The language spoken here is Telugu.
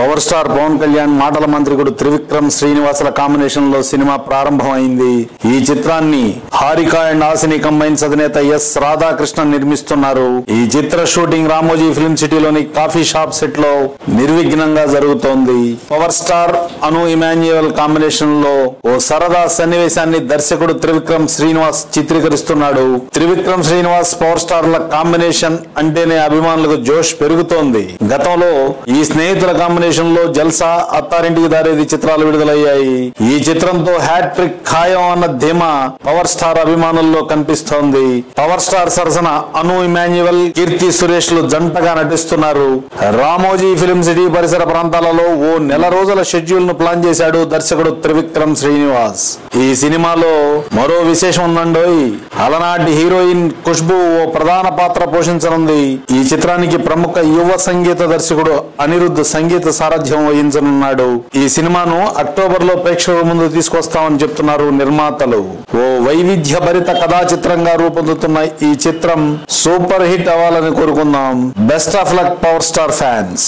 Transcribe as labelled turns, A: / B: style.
A: పవర్ స్టార్ పవన్ కళ్యాణ్ మాటల మంత్రికుడు త్రివిక్రమ్ శ్రీనివాసుల కాంబినేషన్లో సినిమా ప్రారంభమైంది. ఈ చిత్రాన్ని హారిక అండ్ ఆసిని కంబైన్స్ అధినేత ఎస్ రాధాకృష్ణన్ నిర్మిస్తున్నారు. ఈ చిత్ర షూటింగ్ రామోజీ ఫిల్మ్ సిటీలోని కాఫీ షాప్ సెట్లో నిర్విఘ్నంగా జరుగుతోంది. పవర్ స్టార్ అను ఇమాన్యువల్ కాంబినేషన్లో ఓ సరదా సన్నివేశాన్ని దర్శకుడు త్రివిక్రమ్ శ్రీనివాస్ చిత్రీకరిస్తున్నాడు. త్రివిక్రమ్ శ్రీనివాస్ పవర్ స్టార్ల కాంబినేషన్ అంటేనే అభిమానులకు జోష్ పెరుగుతోంది. గతంలో ఈ స్నేహితుల కాంబినేషన్లో జల్సా అత్తారింటికి దారేది చిత్రాలు విడుదలయ్యాయి. ఈ చిత్రంతో హ్యాట్రిక్ ఖాయం అన్న ధీమా పవర్ స్టార్ స్టార్ అభిమానుల్లో కనిపిస్తోంది. పవర్ స్టార్ సరసన అను ఇమాన్యువల్ కీర్తి సురేష్లు జంటగా నటిస్తున్నారు. రామోజీ ఫిలిం సిటీ పరిసర ప్రాంతాలలో ఓ నెల రోజుల షెడ్యూల్ను ప్లాన్ చేశాడు దర్శకుడు త్రివిక్రమ్ శ్రీనివాస్. ఈ సినిమాలో మరో విశేషం ఉందండోయ్. అలనాటి హీరోయిన్ ఖుష్బు ఓ ప్రధాన పాత్ర పోషించనుంది. ఈ చిత్రానికి ప్రముఖ యువ సంగీత దర్శకుడు అనిరుద్ధ్ సంగీత సారథ్యం వహించనున్నాడు. ఈ సినిమాను అక్టోబర్లో ప్రేక్షకుల ముందు తీసుకొస్తామని చెప్తున్నారు నిర్మాతలు. ఓ వైవిధ్య భరిత కథా చిత్రంగా రూపొందుతున్న ఈ చిత్రం సూపర్ హిట్ అవ్వాలని కోరుకుందాం. Best of luck power star fans.